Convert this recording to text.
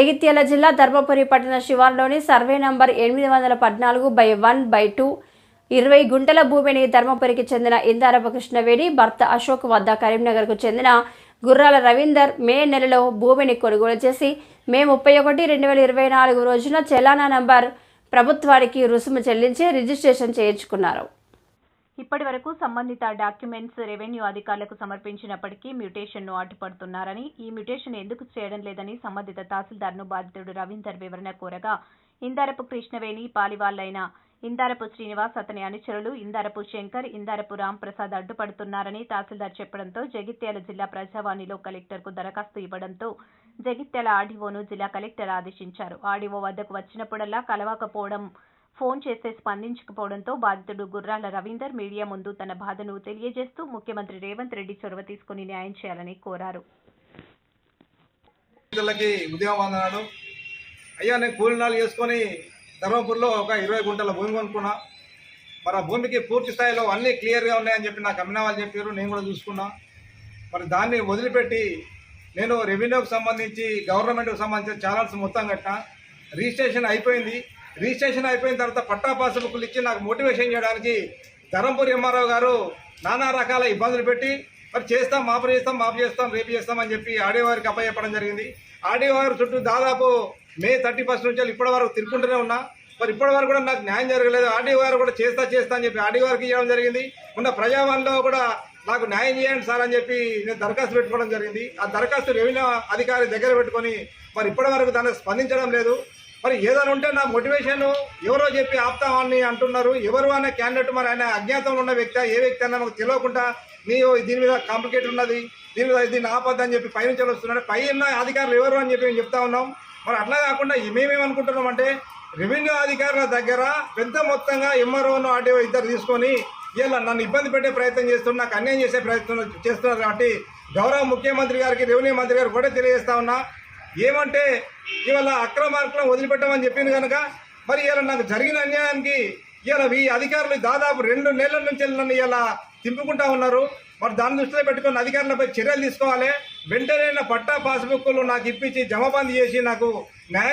జగిత్యాల జిల్లా ధర్మపురి పట్టణ శివార్లోని survey number ఎనిమిది వందల పద్నాలుగు బై వన్ బై టూ ఇరవై గుంటల భూమిని ధర్మపురికి చెందిన ఇందారపకృష్ణవేడి భర్త అశోక్ వద్ద కరీంనగర్కు చెందిన గుర్రాల రవీందర్ మే నెలలో భూమిని కొనుగోలు చేసి మే ముప్పై ఒకటి రెండు వేల ఇరవై నాలుగు రోజున చెలానా నంబర్ ప్రభుత్వానికి రుసుము చెల్లించి రిజిస్ట్రేషన్ చేయించుకున్నారు. ఇప్పటి వరకు సంబంధిత డాక్యుమెంట్స్ రెవెన్యూ అధికారులకు సమర్పించినప్పటికీ మ్యుటేషన్ను అడ్డుపడుతున్నారని ఈ మ్యుటేషన్ ఎందుకు చేయడం లేదని సంబంధిత తహసీల్దార్ను బాధితుడు రవీందర్ వివరణ కోరగా ఇందారపు కృష్ణవేణి పాలివాళ్ళైన ఇందారపు శ్రీనివాస్ అతని అనుచరులు ఇందారపు శంకర్ ఇందారపు రామ్ ప్రసాద్ అడ్డుపడుతున్నారని తహసీల్దార్ చెప్పడంతో జగిత్యాల జిల్లా ప్రజావాణిలో కలెక్టర్కు దరఖాస్తు ఇవ్వడంతో జగిత్యాల ఆర్డీఓను జిల్లా కలెక్టర్ ఆదేశించారు. ఆర్డీఓ వద్దకు వచ్చినప్పుడల్లా కలవకపోవడం ఫోన్ చేస్తే స్పందించకపోవడంతో బాధితుడు గుర్రాల రవీందర్ మీడియా ముందు తన బాధను తెలియజేస్తూ ముఖ్యమంత్రి రేవంత్ రెడ్డి చొరవ తీసుకుని న్యాయం చేయాలని కోరారు. ఉదయం వందనాలు అయ్యా నేను కూలినాలు చేసుకొని ధర్మపూర్లో ఒక ఇరవై గుంటల భూమి కొనుక్కున్నా. మరి ఆ భూమికి పూర్తి స్థాయిలో అన్నీ క్లియర్గా ఉన్నాయని చెప్పి నాకు అమ్మిన వాళ్ళు చెప్పారు నేను కూడా చూసుకున్నా. మరి దాన్ని వదిలిపెట్టి నేను రెవెన్యూకి సంబంధించి గవర్నమెంట్కి సంబంధించిన ఛానల్స్ మొత్తం కట్టిన. రిజిస్ట్రేషన్ అయిపోయింది. రిజిస్ట్రేషన్ అయిపోయిన తర్వాత పట్టా పాస్ బుక్లు ఇచ్చి నాకు మోటివేషన్ చేయడానికి ధరంపూర్ ఎంఆర్ఓ గారు నానా రకాల ఇబ్బందులు పెట్టి మరి చేస్తాం మాపు చేస్తాం మాపు చేస్తాం రేపు చేస్తాం అని చెప్పి ఆడియో వారికి అప్పచెప్పడం జరిగింది. ఆడియో వారి చుట్టూ దాదాపు మే థర్టీ ఫస్ట్ నుంచి ఇప్పటి వరకు తిరుగుకుంటూనే ఉన్నా. మరి ఇప్పటి వరకు కూడా నాకు న్యాయం జరగలేదు. ఆడియో గారు కూడా చేస్తా చేస్తా అని చెప్పి ఆడియో గారికి ఇవ్వడం జరిగింది. ఉన్న ప్రజావాణిలో కూడా నాకు న్యాయం చేయండి సార్ అని చెప్పి నేను దరఖాస్తు పెట్టుకోవడం జరిగింది. ఆ దరఖాస్తు రెవెన్యూ అధికారి దగ్గర పెట్టుకొని మరి ఇప్పటి వరకు దాన్ని స్పందించడం లేదు. మరి ఏదైనా ఉంటే నా మోటివేషన్ ఎవరో చెప్పి ఆపుతామని అంటున్నారు. ఎవరు అనే క్యాండిడేట్ మరి ఆయన అజ్ఞాతంలో ఉన్న వ్యక్తి ఏ వ్యక్తి అన్న మాకు తెలియకుండా నీ దీని మీద కాంప్లికేట్ ఉన్నది దీని మీద దీన్ని ఆపద్దని చెప్పి పై నుంచి వస్తున్నాడు. పై ఉన్న అధికారులు ఎవరు అని చెప్పి మేము చెప్తా ఉన్నాం. మరి అట్లా కాకుండా మేమేమనుకుంటున్నాం అంటే రెవెన్యూ అధికారుల దగ్గర పెద్ద మొత్తంగా ఎంఆర్ఓను ఆర్డీఓ ఇద్దరు తీసుకొని ఇలా నన్ను ఇబ్బంది పెట్టే ప్రయత్నం చేస్తున్నా నాకు అన్యాయం చేసే ప్రయత్నం చేస్తున్నారు కాబట్టి గౌరవ ముఖ్యమంత్రి గారికి రెవెన్యూ మంత్రి గారు కూడా తెలియజేస్తా ఉన్నా. ఏమంటే ఇవాళ అక్రమార్కులను వదిలిపెట్టమని చెప్పింది కనుక మరి ఇలా నాకు జరిగిన అన్యాయానికి ఇలా ఈ అధికారులు దాదాపు రెండు నెలల నుంచి నన్ను ఇలా తింపుకుంటా ఉన్నారు. మరి దాని దృష్టిలో పెట్టుకుని అధికారులపై చర్యలు తీసుకోవాలి. వెంటనే నా పట్టా పాస్బుక్లు నాకు ఇప్పించి జమబంద్ చేసి నాకు న్యాయ